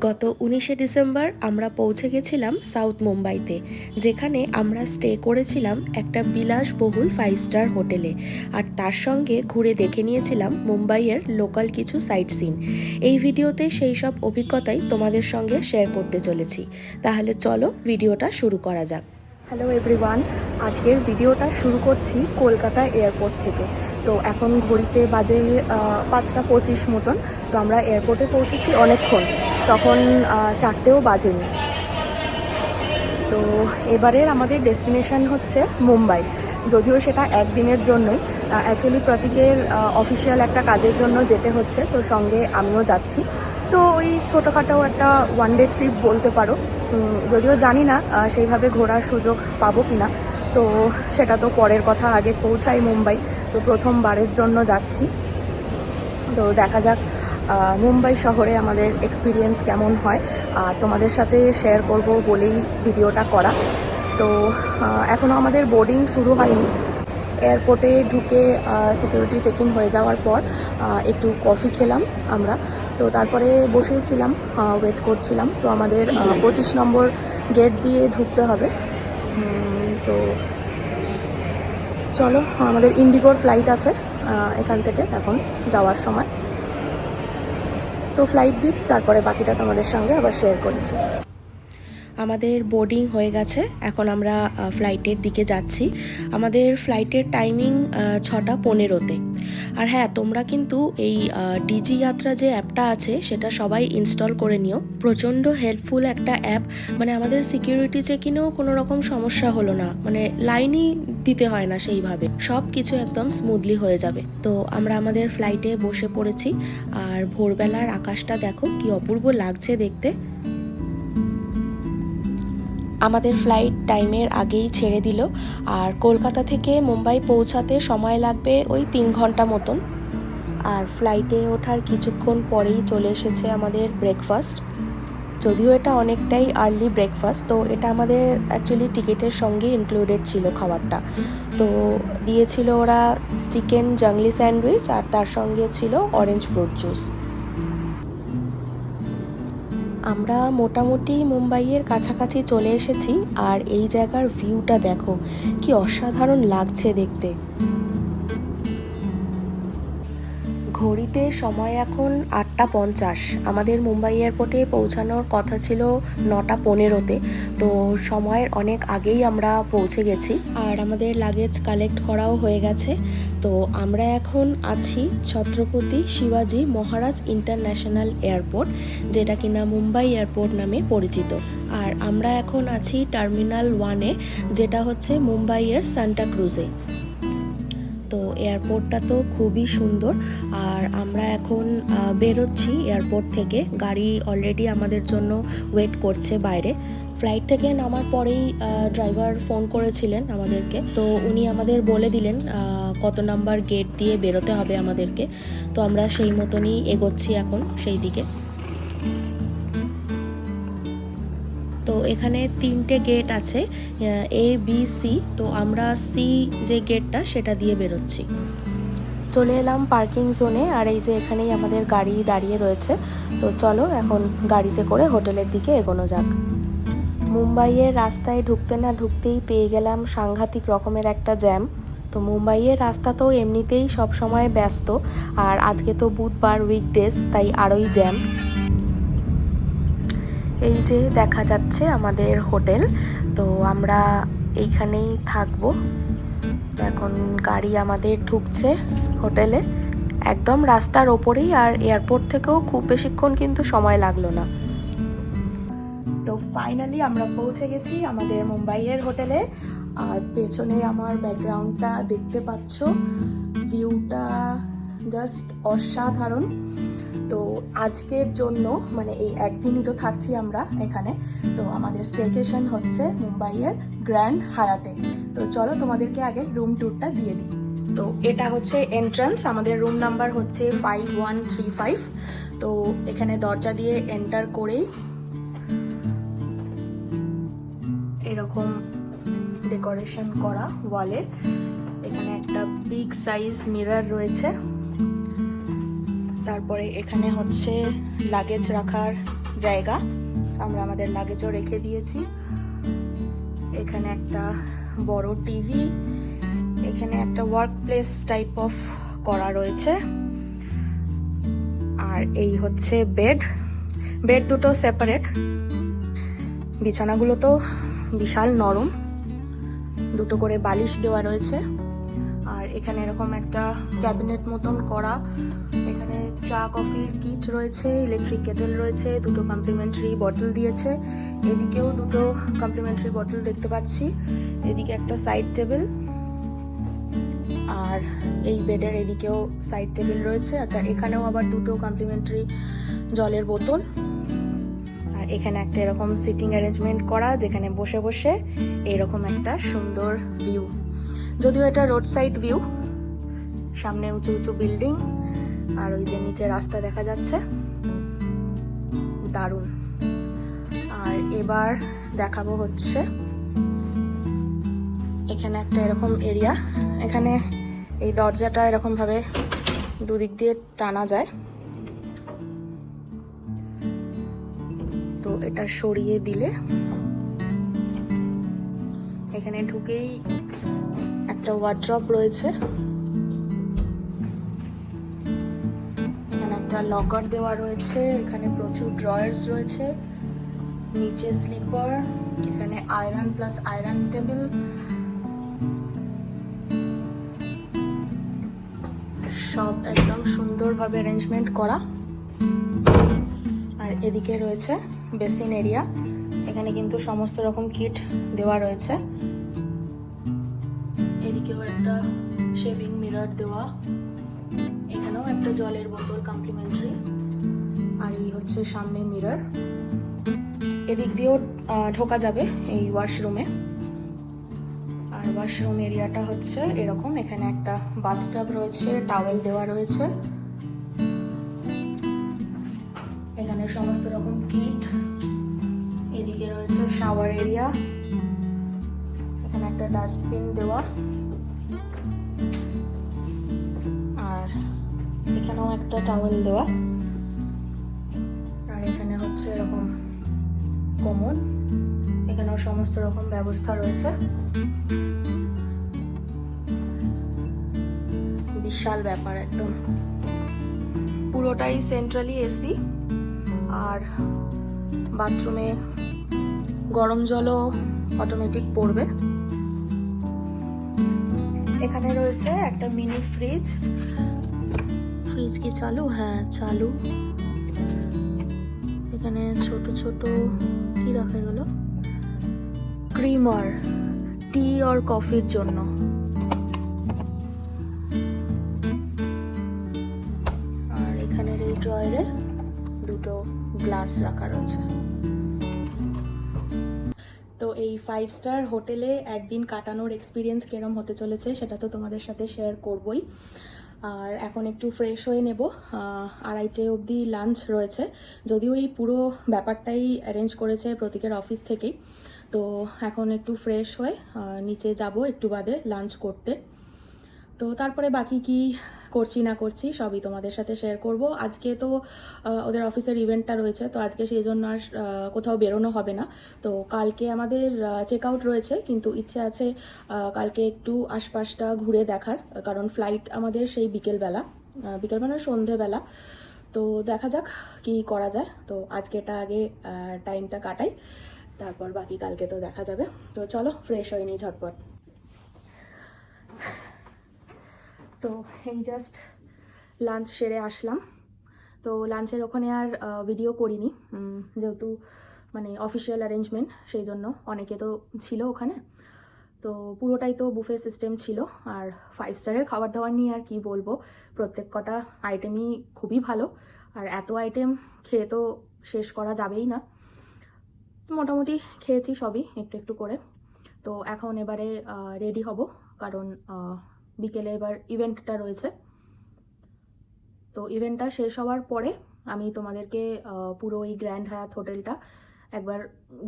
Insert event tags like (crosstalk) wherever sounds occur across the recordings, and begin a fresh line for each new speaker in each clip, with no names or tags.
গত উনিশে ডিসেম্বর আমরা পৌঁছে গেছিলাম সাউথ মুম্বাইতে, যেখানে আমরা স্টে করেছিলাম একটা বিলাসবহুল ফাইভ স্টার হোটেলে। আর তার সঙ্গে ঘুরে দেখে নিয়েছিলাম মুম্বাইয়ের লোকাল কিছু সাইট সিন এই ভিডিওতে সেই সব অভিজ্ঞতাই তোমাদের সঙ্গে শেয়ার করতে চলেছি। তাহলে চলো ভিডিওটা শুরু করা যাক।
হ্যালো এভরিওয়ান আজকের ভিডিওটা শুরু করছি কলকাতা এয়ারপোর্ট থেকে। তো এখন ঘড়িতে বাজে পাঁচটা পঁচিশ মতন। তো আমরা এয়ারপোর্টে পৌঁছেছি অনেকক্ষণ। তখন চারটেও বাজেনি। তো এবারের আমাদের ডেস্টিনেশন হচ্ছে মুম্বাই। যদিও সেটা একদিনের জন্যই অ্যাকচুয়ালি প্রতীকের অফিসিয়াল একটা কাজের জন্য যেতে হচ্ছে, তো সঙ্গে আমিও যাচ্ছি। তো ওই ছোটোখাটো একটা ওয়ান ডে ট্রিপ বলতে পারো। যদিও জানি না সেইভাবে ঘোরার সুযোগ পাবো কি না তো সেটা তো পরের কথা, আগে পৌঁছাই মুম্বাই। তো প্রথমবারের জন্য যাচ্ছি। তো দেখা যাক মুম্বাই শহরে আমাদের এক্সপিরিয়েন্স কেমন হয়, আর তোমাদের সাথে শেয়ার করব বলেই ভিডিওটা করা। তো এখনও আমাদের বোর্ডিং শুরু হয়নি। এয়ারপোর্টে ঢুকে সিকিউরিটি চেকিং হয়ে যাওয়ার পর একটু কফি খেলাম আমরা। তো তারপরে বসেইছিলাম ওয়েট করছিলাম। তো আমাদের পঁচিশ নম্বর গেট দিয়ে ঢুকতে হবে। তো চলো, আমাদের ইন্ডিগোর ফ্লাইট আছে এখান থেকে এখন যাওয়ার সময়। তো ফ্লাইট দিক, তারপরে বাকিটা তোমাদের সঙ্গে আবার শেয়ার করছি।
আমাদের বোর্ডিং হয়ে গেছে, এখন আমরা ফ্লাইটের দিকে যাচ্ছি। আমাদের ফ্লাইটের টাইমিং ছটা পনেরোতে। আর হ্যাঁ তোমরা কিন্তু এই ডিজি যাত্রা যে অ্যাপটা আছে, সেটা সবাই ইনস্টল করে নিও। প্রচণ্ড হেল্পফুল একটা অ্যাপ। মানে আমাদের সিকিউরিটি চেকিনেও কোনো রকম সমস্যা হলো না। মানে লাইনই দিতে হয় না সেইভাবে। সব কিছু একদম স্মুথলি হয়ে যাবে। তো আমরা আমাদের ফ্লাইটে বসে পড়েছি। আর ভোরবেলার আকাশটা দেখো, কি অপূর্ব লাগছে দেখতে। আমাদের ফ্লাইট টাইমের আগেই ছেড়ে দিল। আর কলকাতা থেকে মুম্বাই পৌঁছাতে সময় লাগবে ওই তিন ঘণ্টা মতন। আর ফ্লাইটে ওঠার কিছুক্ষণ পরেই চলে এসেছে আমাদের ব্রেকফাস্ট যদিও এটা অনেকটাই আর্লি ব্রেকফাস্ট তো এটা আমাদের অ্যাকচুয়ালি টিকিটের সঙ্গে ইনক্লুডেড ছিল খাবারটা। তো দিয়েছিল ওরা চিকেন জাংলি স্যান্ডউইচ আর তার সঙ্গে ছিল অরেঞ্জ ফ্রুট জুস আমরা মোটামুটি মুম্বাইয়ের কাছাকাছি চলে এসেছি আর এই জায়গার ভিউটা দেখো, কি অসাধারণ লাগছে দেখতে। ঘড়িতে সময় এখন আটটা পঞ্চাশ। আমাদের মুম্বাই এয়ারপোর্টে পৌঁছানোর কথা ছিল নটা পনেরোতে। তো সময়ের অনেক আগেই আমরা পৌঁছে গেছি। আর আমাদের লাগেজ কালেক্ট করাও হয়ে গেছে। তো আমরা এখন আছি ছত্রপতি শিবাজি মহারাজ ইন্টারন্যাশনাল এয়ারপোর্ট, যেটা কিনা মুম্বাই এয়ারপোর্ট নামে পরিচিত। আর আমরা এখন আছি টার্মিনাল ওয়ানে, যেটা হচ্ছে মুম্বাইয়ের সান্টা ক্রুজে। তো এয়ারপোর্টটা তো খুবই সুন্দর। আর আমরা এখন বেরোচ্ছি এয়ারপোর্ট থেকে। গাড়ি অলরেডি আমাদের জন্য ওয়েট করছে বাইরে। ফ্লাইট থেকে নামার পরেই ড্রাইভার ফোন করেছিলেন আমাদেরকে। তো উনি আমাদের বলে দিলেন কত নাম্বার গেট দিয়ে বেরোতে হবে আমাদেরকে। তো আমরা সেই মতনই এগোচ্ছি এখন, সেই দিকে। এখানে তিনটে গেট আছে এ বি সি তো আমরা সি যে গেটটা সেটা দিয়ে বেরোচ্ছি। চলে এলাম পার্কিং জোনে আর এই যে এখানেই আমাদের গাড়ি দাঁড়িয়ে রয়েছে। তো চলো এখন গাড়িতে করে হোটেলের দিকে এগোনো যাক। মুম্বাইয়ের রাস্তায় ঢুকতে না ঢুকতেই পেয়ে গেলাম সাংঘাতিক রকমের একটা জ্যাম তো মুম্বাইয়ের রাস্তা তো এমনিতেই সব সময় ব্যস্ত, আর আজকে তো বুধবার উইকডেজ তাই আরোই জ্যাম এই যে দেখা যাচ্ছে আমাদের হোটেল, তো আমরা এইখানেই থাকব। এখন গাড়ি আমাদের ঢুকছে হোটেলে। একদম রাস্তার ওপরেই আর এয়ারপোর্ট থেকেও খুব বেশিক্ষণ কিন্তু সময় লাগল না।
তো ফাইনালি আমরা পৌঁছে গেছি আমাদের মুম্বাইয়ের হোটেলে। আর পেছনে আমার ব্যাকগ্রাউন্ডটা দেখতে পাচ্ছ, ভিউটা জাস্ট অসাধারণ। তো আজকের জন্য মানে এই একদিনই তো থাকছি আমরা এখানে, তো আমাদের স্টেকেশন হচ্ছে মুম্বাইয়ের গ্র্যান্ড হায়াতে। তো চলো তোমাদেরকে আগে রুম ট্যুরটা দিয়ে দিই। তো এটা হচ্ছে এন্ট্রান্স আমাদের রুম নাম্বার হচ্ছে ফাইভ ওয়ান থ্রি ফাইভ তো এখানে দরজা দিয়ে এন্টার করেই এরকম ডেকোরেশন করা ওয়ালে এখানে একটা বিগ সাইজ মিরর রয়েছে। তারপরে এখানে হচ্ছে লাগেজ রাখার জায়গা। আমরা আমাদের লাগেজও রেখে দিয়েছি। এখানে একটা বড় টিভি এখানে একটা ওয়ার্ক প্লেস টাইপ অফ করা রয়েছে। আর এই হচ্ছে বেড বেড দুটো সেপারেট বিছানাগুলো তো বিশাল নরম। দুটো করে বালিশ দেওয়া রয়েছে। আর এখানে এরকম একটা ক্যাবিনেট মতন করা চা, কফির কিট রয়েছে ইলেকট্রিক কেটেল রয়েছে, দুটো কমপ্লিমেন্টারি বটল দিয়েছে। এদিকেও দুটো কমপ্লিমেন্টারি বটল দেখতে পাচ্ছি। এদিকে একটা সাইড টেবিল আর এই বেডের এদিকেও সাইড টেবিল রয়েছে। আচ্ছা এখানেও আবার দুটো কমপ্লিমেন্টারি জলের বোতল। আর এখানে একটা এরকম সিটিং অ্যারেঞ্জমেন্ট করা, যেখানে বসে বসে এরকম একটা সুন্দর ভিউ যদিও এটা রোড সাইড ভিউ সামনে উঁচু উঁচু বিল্ডিং আর ওই যে নিচে রাস্তা দেখা যাচ্ছে। দারুণ। আর এবার দেখাবো হচ্ছে এখানে একটা এরকম এরিয়া। এখানে এই দরজাটা এরকম ভাবে দুদিক দিয়ে টানা যায়। তো এটা সরিয়ে দিলে এখানে ঢুকেই একটা ওয়ার্ড্রপ রয়েছে। লকার দেওয়া রয়েছে। এখানে প্রচুর ড্রয়ার্স রয়েছে। নিচে স্লিপার এখানে আয়রন প্লাস আয়রন টেবিল সব একদম সুন্দরভাবে অ্যারেঞ্জমেন্ট করা। আর এদিকে রয়েছে বেসিন এরিয়া এখানে কিন্তু সমস্ত রকম কিট দেওয়া রয়েছে। এদিকেও একটা শেভিং মিরর দেওয়া। একটা জলের বোতল কমপ্লিমেন্টারি আর এই হচ্ছে সামনে মিরর এদিক দিয়েও ঢোকা যাবে এই ওয়াশরুমে আর ওয়াশরুম এরিয়াটা হচ্ছে এরকম, এখানে একটা বাথটাব রয়েছে টাওয়েল দেওয়া রয়েছে। এখানে সমস্ত রকম কিট এদিকে রয়েছে শাওয়ার এরিয়া এখানে একটা ডাস্টবিন দেওয়া। এখানেও একটা টাওয়েল দেওয়া। আর এখানে হচ্ছে এরকম কোমর। এখানেও সমস্ত রকম ব্যবস্থা রয়েছে। বিশাল ব্যাপার একদম। পুরোটাই সেন্ট্রালি এসি আর বাথরুমে গরম জলও অটোমেটিক পড়বে। এখানে রয়েছে একটা মিনি ফ্রিজ ফ্রিজ কি চালু? হ্যাঁ চালু। এখানে ছোট ছোট, কি রাখা গেল ক্রিমার টি আর কফির জন্য। আর এখানের এই ড্রয়ারে দুটো গ্লাস রাখা রয়েছে। তো এই ফাইভ স্টার হোটেলে একদিন কাটানোর এক্সপিরিয়েন্স কেরম হতে চলেছে সেটা তো তোমাদের সাথে শেয়ার করবই। আর এখন একটু ফ্রেশ হয়ে নেব। আড়াইটে অবধি লাঞ্চ রয়েছে। যদিও এই পুরো ব্যাপারটাই অ্যারেঞ্জ করেছে প্রতীকের অফিস থেকেই। তো এখন একটু ফ্রেশ হয়ে নিচে যাব একটু বাদে লাঞ্চ করতে। তো তারপরে বাকি কি করছি না করছি সবই তোমাদের সাথে শেয়ার করব। আজকে তো ওদের অফিসের ইভেন্টটা রয়েছে তো আজকে সেই জন্য আর কোথাও বেরোনো হবে না। তো কালকে আমাদের চেক আউট রয়েছে কিন্তু ইচ্ছে আছে কালকে একটু আশপাশটা ঘুরে দেখার কারণ ফ্লাইট আমাদের সেই বিকেলবেলা আহ, বিকেল মানে সন্ধেবেলা। তো দেখা যাক কি করা যায়। তো আজকে এটা আগে টাইমটা কাটাই তারপর বাকি কালকে তো দেখা যাবে। তো চলো ফ্রেশ হয়ে নিই ঝটপট। তো এই জাস্ট লাঞ্চ সেরে আসলাম। তো লাঞ্চের ওখানে আর ভিডিও করিনি। যেহেতু মানে অফিসিয়াল অ্যারেঞ্জমেন্ট সেই জন্য অনেকে তো ছিল ওখানে। তো পুরোটাই তো বুফে সিস্টেম ছিল। আর ফাইভ স্টারের খাবার দাবার নিয়ে আর কি বলব? প্রত্যেক কটা আইটেমই খুবই ভালো। আর এত আইটেম খেয়ে তো শেষ করা যাবেই না। মোটামুটি খেয়েছি সবই, একটু একটু করে। তো এখন এবারে রেডি হব। কারণ বিকেলে এবার ইভেন্টটা রয়েছে। তো ইভেন্টটা শেষ হওয়ার পরে আমি তোমাদেরকে পুরো এই গ্র্যান্ড হায়াত হোটেলটা একবার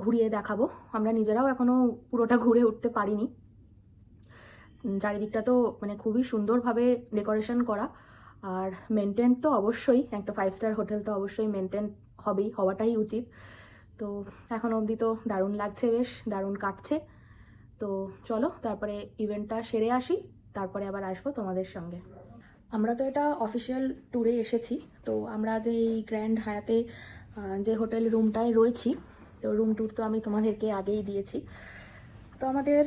ঘুরিয়ে দেখাবো। আমরা নিজেরাও এখনও পুরোটা ঘুরে উঠতে পারিনি। চারিদিকটা তো মানে খুবই সুন্দরভাবে ডেকোরেশন করা। আর মেনটেন তো অবশ্যই, একটা ফাইভ স্টার হোটেল তো অবশ্যই মেনটেন হবেই, হওয়াটাই উচিত। তো এখন অবধি তো দারুণ লাগছে বেশ, দারুণ কাটছে। তো চলো, তারপরে ইভেন্টটা সেরে আসি। তারপরে আবার আসব তোমাদের সঙ্গে। আমরা তো এটা অফিসিয়াল ট্যুরে এসেছি। তো আমরা যে এই গ্র্যান্ড হায়াতে যে হোটেল রুমটায় রয়েছি, তো রুম ট্যুর তো আমি তোমাদেরকে আগেই দিয়েছি। তো আমাদের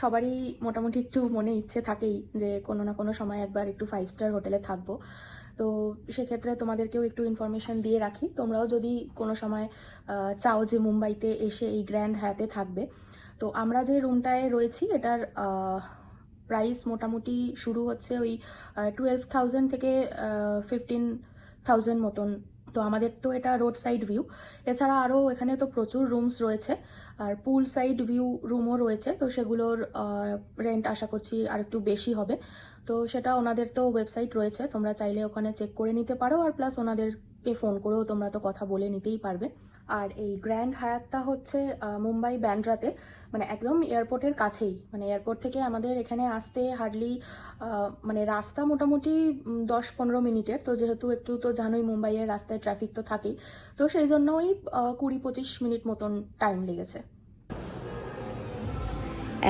সবারই মোটামুটি একটু মনে ইচ্ছে থাকেই যে কোনো না কোনো সময় একবার একটু ফাইভ স্টার হোটেলে থাকব। তো সেক্ষেত্রে তোমাদেরকেও একটু ইনফরমেশন দিয়ে রাখি। তোমরাও যদি কোনো সময় চাও যে মুম্বাইতে এসে এই গ্র্যান্ড হায়াতে থাকবে। তো আমরা যে রুমটায় রয়েছি, এটার প্রাইস মোটামুটি শুরু হচ্ছে ওই টুয়েলভ থাউজেন্ড থেকে ফিফটিন থাউজেন্ড মতন। তো আমাদের তো এটা রোড সাইড ভিউ এছাড়া আরও এখানে তো প্রচুর রুমস রয়েছে, আর পুল সাইড ভিউ রুমও রয়েছে। তো সেগুলোর রেন্ট আশা করছি আর একটু বেশি হবে। তো সেটা ওনাদের তো ওয়েবসাইট রয়েছে, তোমরা চাইলে ওখানে চেক করে নিতে পারো। আর প্লাস ওনাদেরকে ফোন করেও তোমরা তো কথা বলে নিতেই পারবে। আর এই গ্র্যান্ড হায়াতটা হচ্ছে মুম্বাই ব্যান্ড্রাতে মানে একদম এয়ারপোর্টের কাছেই। মানে এয়ারপোর্ট থেকে আমাদের এখানে আসতে হার্ডলি মানে রাস্তা মোটামুটি দশ পনেরো মিনিটের। তো যেহেতু একটু তো জানোই মুম্বাইয়ের রাস্তায় ট্রাফিক তো থাকেই। তো সেই জন্য ওই কুড়ি পঁচিশ মিনিট মতন টাইম লেগেছে।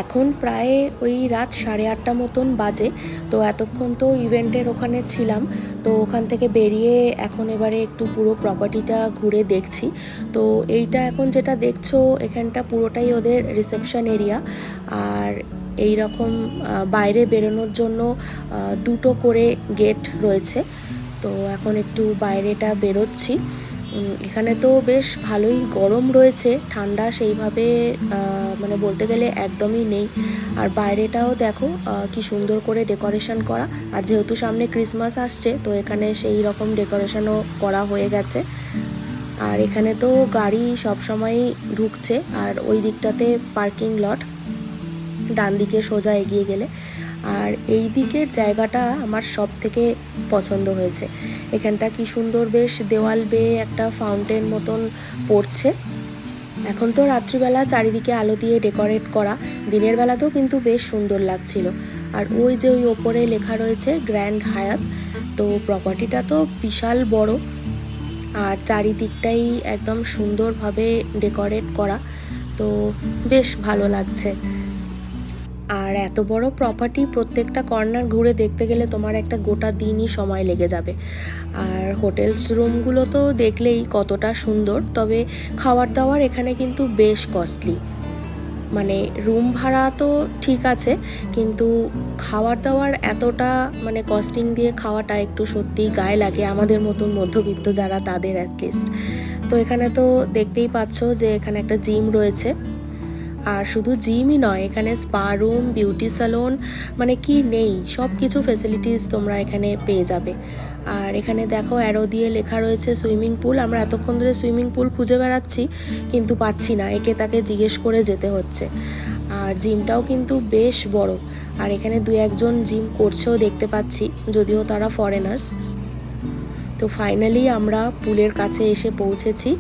এখন প্রায় ওই রাত সাড়ে আটটা মতন বাজে, তো এতক্ষণ তো ইভেন্টের ওখানে ছিলাম, তো ওখান থেকে বেরিয়ে এখন এবারে একটু পুরো প্রপার্টিটা ঘুরে দেখছি। তো এইটা এখন যেটা দেখছ, এখানটা পুরোটাই ওদের রিসেপশন এরিয়া আর এই রকম বাইরে বেরোনোর জন্য দুটো করে গেট রয়েছে। তো এখন একটু বাইরেটা বেরোচ্ছি। এখানে তো বেশ ভালোই গরম রয়েছে, ঠান্ডা সেইভাবে মানে বলতে গেলে একদমই নেই। আর বাইরেটাও দেখো কি সুন্দর করে ডেকোরেশন করা। আর যেহেতু সামনে ক্রিসমাস আসছে, তো এখানে সেই রকম ডেকোরেশনও করা হয়ে গেছে। আর এখানে তো গাড়ি সবসময়ই ঢুকছে, আর ওই দিকটাতে পার্কিং লট ডান দিকে সোজা এগিয়ে গেলে। আর এই দিকের জায়গাটা আমার সব থেকে পছন্দ হয়েছে। এখানটা কি সুন্দর বেশ দেওয়াল বেয়ে একটা ফাউন্টেন মতন পড়ছে। এখন তো রাত্রিবেলা চারিদিকে আলো দিয়ে ডেকোরেট করা। দিনের বেলাতেও কিন্তু বেশ সুন্দর লাগছিল। আর ওই যে ওই ওপরে লেখা রয়েছে গ্র্যান্ড হায়াত তো প্রপার্টিটা তো বিশাল বড়। আর চারিদিকটাই একদম সুন্দরভাবে ডেকোরেট করা। তো বেশ ভালো লাগছে। আর এত বড় প্রপার্টি প্রত্যেকটা কর্নার ঘুরে দেখতে গেলে তোমার একটা গোটা দিনই সময় লেগে যাবে। আর হোটেলস রুমগুলো তো দেখলেই কতটা সুন্দর, তবে খাওয়ার দাওয়ার এখানে কিন্তু বেশ কস্টলি মানে রুম ভাড়া তো ঠিক আছে, কিন্তু খাওয়ার দাওয়ার এতটা মানে কস্টিং দিয়ে খাওয়াটা একটু সত্যিই গায়ে লাগে আমাদের মতন মধ্যবিত্ত যারা তাদের অ্যাটলিস্ট তো এখানে তো দেখতেই পাচ্ছ যে এখানে একটা জিম রয়েছে। আর শুধু জিমই নয়, এখানে স্পা রুম বিউটি স্যালন মানে কি নেই সব কিছু ফেসিলিটিস তোমরা এখানে পেয়ে যাবে। আর এখানে দেখো অ্যারো দিয়ে লেখা রয়েছে সুইমিং পুল আমরা এতক্ষণ ধরে সুইমিং পুল খুঁজে বেড়াচ্ছি, কিন্তু পাচ্ছি না, একে তাকে জিজ্ঞেস করে যেতে হচ্ছে। আর জিমটাও কিন্তু বেশ বড়, আর এখানে দু একজন জিম করছেও দেখতে পাচ্ছি, যদিও তারা ফরেনার্স তো ফাইনালি আমরা পুলের কাছে এসে পৌঁছেছি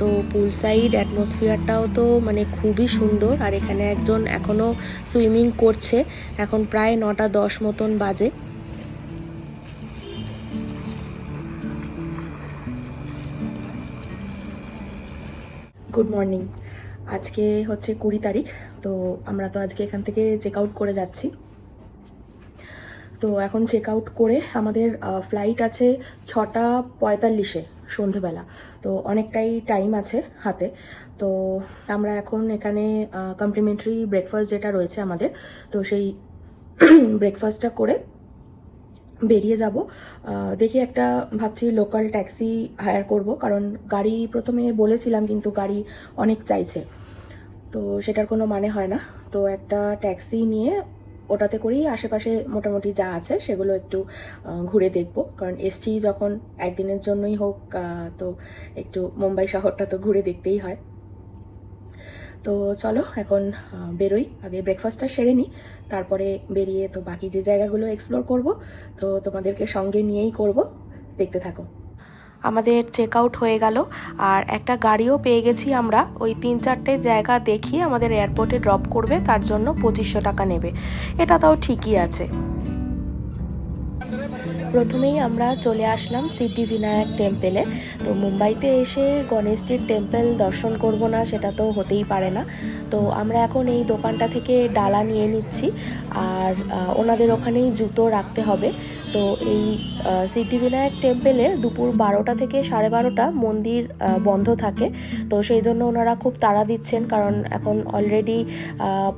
তো পুল সাইড অ্যাটমসফিয়ারটাও তো মানে খুবই সুন্দর। আর এখানে একজন এখনও সুইমিং করছে। এখন প্রায় নটা দশ মতন বাজে।
গুড মর্নিং আজকে হচ্ছে কুড়ি তারিখ, তো আমরা তো আজকে এখান থেকে চেক আউট করে যাচ্ছি। তো এখন চেক আউট করে আমাদের ফ্লাইট আছে ছটা পঁয়তাল্লিশে। সন্ধেবেলা। তো অনেকটাই টাইম আছে হাতে। তো আমরা এখন এখানে কমপ্লিমেন্টারি ব্রেকফাস্ট যেটা রয়েছে আমাদের, তো সেই (clears throat) ব্রেকফাস্টটা করে বেরিয়ে যাব। দেখি একটা ভাবছি লোকাল ট্যাক্সি হায়ার করব, কারণ গাড়ি প্রথমে বলেছিলাম কিন্তু গাড়ি অনেক চাইছে। তো সেটার কোনো মানে হয় না। তো একটা ট্যাক্সি নিয়ে ওটাতে করেই আশেপাশে মোটামুটি যা আছে সেগুলো একটু ঘুরে দেখব। কারণ এসছি যখন একদিনের জন্যই হোক তো একটু মুম্বাই শহরটা তো ঘুরে দেখতেই হয়। তো চলো এখন বেরোই। আগে ব্রেকফাস্টটা সেরে নিই তারপরে বেরিয়ে তো বাকি যে জায়গাগুলো এক্সপ্লোর করব, তো তোমাদেরকে সঙ্গে নিয়েই করব। দেখতে থাকো।
আমাদের চেক আউট হয়ে গেল। আর একটা গাড়িও পেয়ে গেছি আমরা। ওই তিন চারটে জায়গা দেখিয়ে আমাদের এয়ারপোর্টে ড্রপ করবে, তার জন্য পঁচিশশো টাকা নেবে। এটা তাও ঠিকই আছে। প্রথমেই আমরা চলে আসলাম সিদ্ধি বিনায়ক টেম্পেলে তো মুম্বাইতে এসে গণেশজির টেম্পেল দর্শন করব না, সেটা তো হতেই পারে না। তো আমরা এখন এই দোকানটা থেকে ডালা নিয়ে নিচ্ছি। আর ওনাদের ওখানেই জুতো রাখতে হবে। তো এই সিদ্ধিবিনায়ক টেম্পেলে দুপুর বারোটা থেকে সাড়ে বারোটা মন্দির বন্ধ থাকে। তো সেই জন্য ওনারা খুব তাড়া দিচ্ছেন, কারণ এখন অলরেডি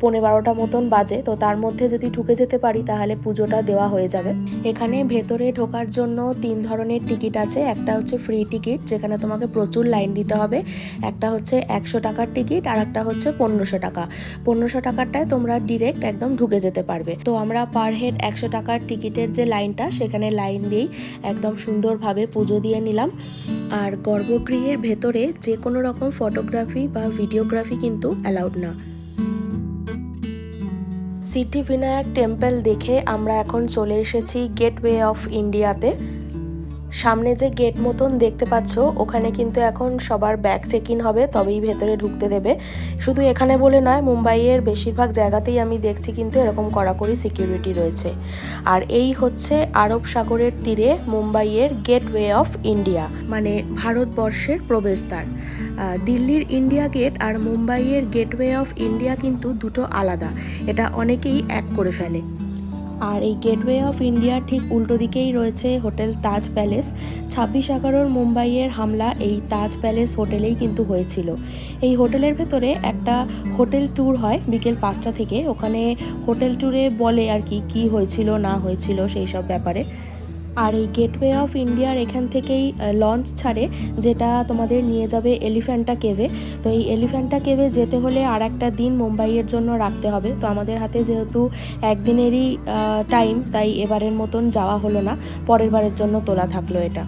পৌনে বারোটা মতন বাজে। তো তার মধ্যে যদি ঢুকে যেতে পারি, তাহলে পুজোটা দেওয়া হয়ে যাবে। এখানে ভেতরে ঢোকার জন্য তিন ধরনের টিকিট আছে। একটা হচ্ছে ফ্রি টিকিট যেখানে তোমাকে প্রচুর লাইন দিতে হবে। একটা হচ্ছে একশো টাকার টিকিট আর একটা হচ্ছে পনেরোশো টাকা। পনেরোশো টাকারটায় তোমরা ডিরেক্ট একদম ঢুকে যেতে পারবে। তো আমরা পার হেড একশো টাকার টিকিটের যে লাইনটা সেখানে লাইন দিয়েই একদম সুন্দরভাবে পুজো দিয়ে নিলাম। আর গর্ভগৃহের ভেতরে যে কোনো রকম ফটোগ্রাফি বা ভিডিওগ্রাফি কিন্তু অ্যালাউড না। সিদ্ধি বিনায়ক টেম্পল দেখে আমরা এখন চলে এসেছি গেটওয়ে অফ ইন্ডিয়াতে সামনে যে গেট মতন দেখতে পাচ্ছ, ওখানে কিন্তু এখন সবার ব্যাগ চেক ইন হবে, তবেই ভেতরে ঢুকতে দেবে। শুধু এখানে বলে নয়, মুম্বাইয়ের বেশিরভাগ জায়গাতেই আমি দেখছি কিন্তু এরকম কড়াকড়ি সিকিউরিটি রয়েছে। আর এই হচ্ছে আরব সাগরের তীরে মুম্বাইয়ের গেটওয়ে অফ ইন্ডিয়া মানে ভারতবর্ষের প্রবেশদ্বার। দিল্লির ইন্ডিয়া গেট আর মুম্বাইয়ের গেটওয়ে অফ ইন্ডিয়া কিন্তু দুটো আলাদা। এটা অনেকেই এক করে ফেলে। আর এই গেটওয়ে অফ ইন্ডিয়ার ঠিক উল্টো দিকেই রয়েছে হোটেল তাজ প্যালেস। ছাব্বিশ এগারোর মুম্বাইয়ের হামলা এই তাজ প্যালেস হোটেলেই কিন্তু হয়েছিল। এই হোটেলের ভেতরে একটা হোটেল ট্যুর হয় বিকেল পাঁচটা থেকে। ওখানে হোটেল ট্যুরে বলে আর কি, কী হয়েছিল, না হয়েছিল সেই সব ব্যাপারে। আর এই গেটওয়ে অফ ইন্ডিয়ার এখান থেকেই লঞ্চ ছাড়ে, যেটা তোমাদের নিয়ে যাবে এলিফ্যান্টা কেভে। তো এই এলিফ্যান্টা কেভে যেতে হলে আর একটা দিন মুম্বাইয়ের জন্য রাখতে হবে। তো আমাদের হাতে যেহেতু একদিনেরই টাইম তাই এবারের মতন যাওয়া হলো না। পরের বারের জন্য তোলা থাকল এটা।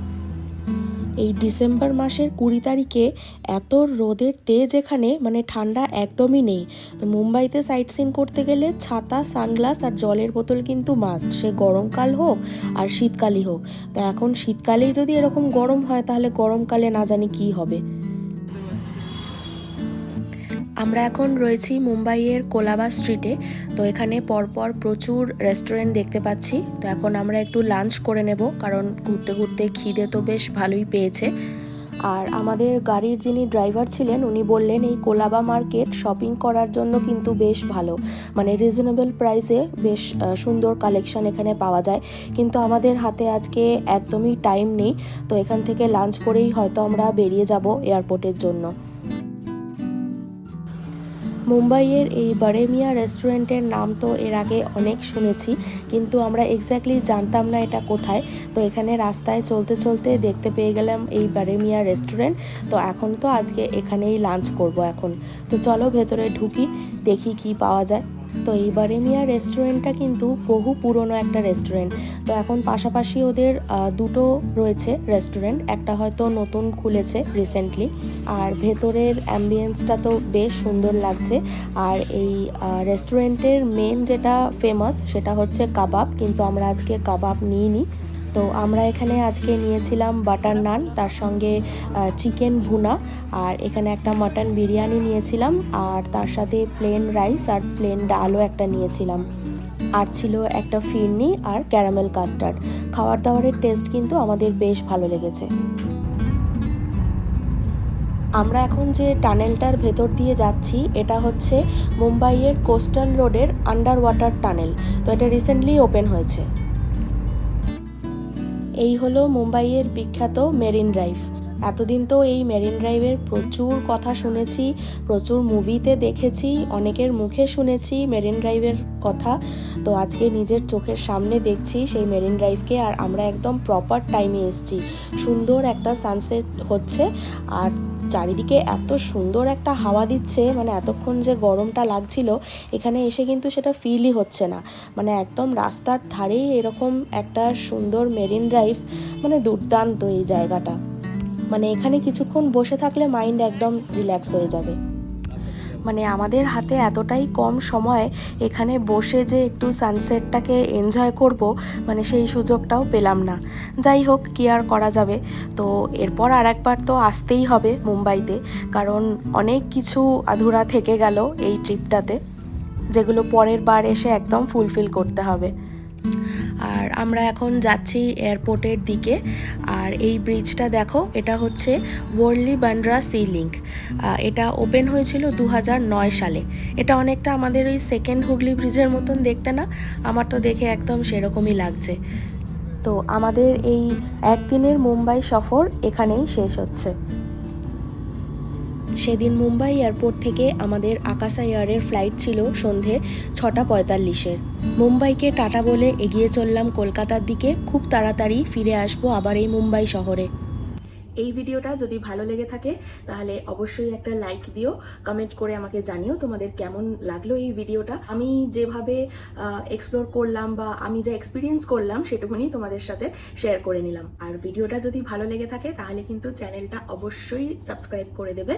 এই ডিসেম্বর মাসের কুড়ি তারিখে এত রোদের তেজ এখানে মানে ঠান্ডা একদমই নেই। তো মুম্বাইতে সাইট সিন করতে গেলে ছাতা সানগ্লাস আর জলের বোতল কিন্তু মাস্ট সে গরমকাল হোক আর শীতকালই হোক। তো এখন শীতকালেই যদি এরকম গরম হয়, তাহলে গরমকালে না জানি কি হবে। আমরা এখন রয়েছি মুম্বাইয়ের কোলাবা স্ট্রিটে। তো এখানে পরপর প্রচুর রেস্টুরেন্ট দেখতে পাচ্ছি। তো এখন আমরা একটু লাঞ্চ করে নেব, কারণ ঘুরতে ঘুরতে খিদে তো বেশ ভালোই পেয়েছে। আর আমাদের গাড়ির যিনি ড্রাইভার ছিলেন, উনি বললেন এই কোলাবা মার্কেট শপিং করার জন্য কিন্তু বেশ ভালো। মানে রিজনেবল প্রাইসে বেশ সুন্দর কালেকশন এখানে পাওয়া যায়। কিন্তু আমাদের হাতে আজকে একদমই টাইম নেই। তো এখান থেকে লাঞ্চ করেই হয়তো আমরা বেরিয়ে যাব এয়ারপোর্টের জন্য। মুম্বাইয়ের এই বারেমিয়া রেস্টুরেন্টের নাম তো এর আগে অনেক শুনেছি, কিন্তু আমরা এক্স্যাক্টলি জানতাম না এটা কোথায়। তো এখানে রাস্তায় চলতে চলতে দেখতে পেয়ে গেলাম এই বারেমিয়া রেস্টুরেন্ট। তো এখন তো আজকে এখানেই লাঞ্চ করব এখন। তো চলো ভেতরে ঢুকি, দেখি কি পাওয়া যায়। তো এই বারেমিয়া রেস্টুরেন্টটা কিন্তু বহু পুরনো একটা রেস্টুরেন্ট তো এখন পাশাপাশি ওদের দুটো রয়েছে রেস্টুরেন্ট একটা হয়তো নতুন খুলেছে রিসেন্টলি আর ভেতরের অ্যাম্বিয়েন্সটা তো বেশ সুন্দর লাগছে। আর এই রেস্টুরেন্টের মেন যেটা ফেমাস সেটা হচ্ছে কাবাব, কিন্তু আমরা আজকে কাবাব নিইনি। তো আমরা এখানে আজকে নিয়েছিলাম বাটার নান, তার সঙ্গে চিকেন ভুনা, আর এখানে একটা মাটন বিরিয়ানি নিয়েছিলাম, আর তার সাথে প্লেন রাইস আর প্লেন ডালও একটা নিয়েছিলাম। আর ছিল একটা ফিরনি আর ক্যারামেল কাস্টার্ড খাওয়ার দাওয়ারের টেস্ট কিন্তু আমাদের বেশ ভালো লেগেছে। আমরা এখন যে টানেলটার ভেতর দিয়ে যাচ্ছি, এটা হচ্ছে মুম্বাইয়ের কোস্টাল রোডের আন্ডার ওয়াটার টানেল তো এটা রিসেন্টলি ওপেন হয়েছে। এই হলো মুম্বাইয়ের বিখ্যাত মেরিন ড্রাইভ। এতদিন তো এই মেরিন ড্রাইভের প্রচুর কথা শুনেছি, প্রচুর মুভিতে দেখেছি, অনেকের মুখে শুনেছি মেরিন ড্রাইভের কথা। তো আজকে নিজের চোখের সামনে দেখছি সেই মেরিন ড্রাইভকে আর আমরা একদম প্রপার টাইমে এসছি। সুন্দর একটা সানসেট হচ্ছে। আর চারিদিকে এত সুন্দর একটা হাওয়া দিচ্ছে মানে এতক্ষণ যে গরমটা লাগছিল, এখানে এসে কিন্তু সেটা ফিলই হচ্ছে না। মানে একদম রাস্তার ধারেই এরকম একটা সুন্দর মেরিন ড্রাইভ মানে দুর্দান্ত এই জায়গাটা। মানে এখানে কিছুক্ষণ বসে থাকলে মাইন্ড একদম রিল্যাক্স হয়ে যাবে। মানে আমাদের হাতে এতটাই কম সময় এখানে বসে যে একটু সানসেটটাকে এনজয় করব মানে সেই সুযোগটাও পেলাম না। যাই হোক, কি আর করা যাবে? তো এরপর আর একবার তো আসতেই হবে মুম্বাইতে, কারণ অনেক কিছু আধুরা থেকে গেল এই ট্রিপটাতে যেগুলো পরের বার এসে একদম ফুলফিল করতে হবে। আর আমরা এখন যাচ্ছি এয়ারপোর্টের দিকে। আর এই ব্রিজটা দেখো, এটা হচ্ছে ওয়ার্লি বান্ড্রা সি লিঙ্ক। এটা ওপেন হয়েছিল দু হাজার নয় সালে। এটা অনেকটা আমাদের ওই সেকেন্ড হুগলি ব্রিজের মতন দেখতে না? আমার তো দেখে একদম সেরকমই লাগছে। তো আমাদের এই একদিনের মুম্বাই সফর এখানেই শেষ হচ্ছে। সেদিন মুম্বাই এয়ারপোর্ট থেকে আমাদের আকাশা এয়ারের ফ্লাইট ছিল সন্ধে ছটা পঁয়তাল্লিশের। মুম্বাইকে টাটা বলে এগিয়ে চললাম কলকাতার দিকে, খুব তাড়াতাড়ি ফিরে আসব আবার এই মুম্বাই শহরে।
এই ভিডিওটা যদি ভালো লেগে থাকে, তাহলে অবশ্যই একটা লাইক দিও কমেন্ট করে আমাকে জানিও তোমাদের কেমন লাগল এই ভিডিওটা। আমি যেভাবে এক্সপ্লোর করলাম বা আমি যা এক্সপিরিয়েন্স করলাম সেটুকুনি তোমাদের সাথে শেয়ার করে নিলাম। আর ভিডিওটা যদি ভালো লেগে থাকে, তাহলে কিন্তু চ্যানেলটা অবশ্যই সাবস্ক্রাইব করে দেবে।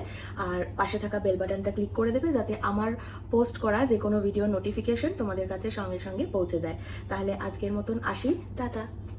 আর পাশে থাকা বেল বাটনটা ক্লিক করে দেবে, যাতে আমার পোস্ট করা যে কোনো ভিডিও নোটিফিকেশন তোমাদের কাছে সঙ্গে সঙ্গে পৌঁছে যায়। তাহলে আজকের মতন আসি। টাটা।